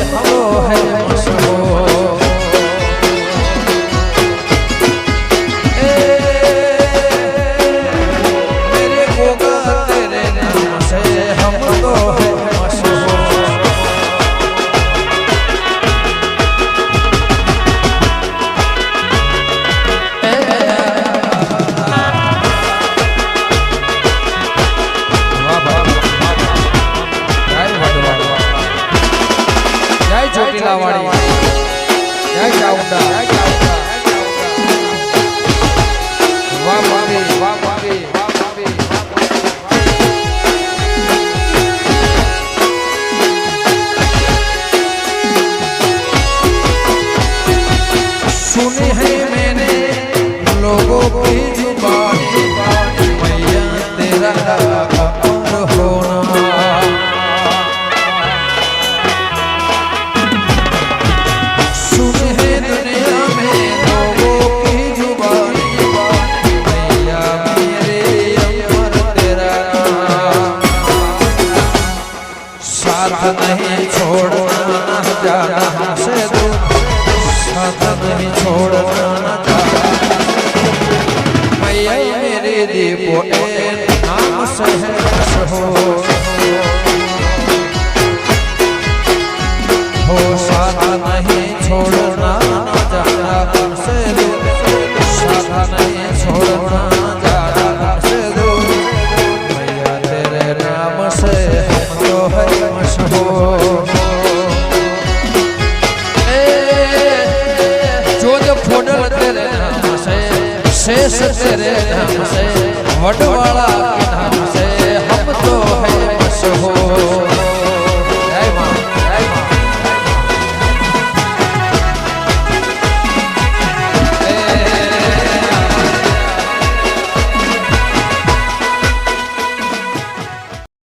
हम तो है मशहूर ચોટીલા વાળી જય ચાઉંડા साथ नहीं छोड़ना जाना हमसे दूर। साथ नहीं छोड़ना मैया मेरे दीपो नाम से है मशहूर। हो साथ नहीं छोड़ना जाना हमसे दूर। साथ नहीं छोड़ना मैया तो है હો જોજ ફોડલ તેરે નામ છે શેષ તેરે નામ છે વડવાળા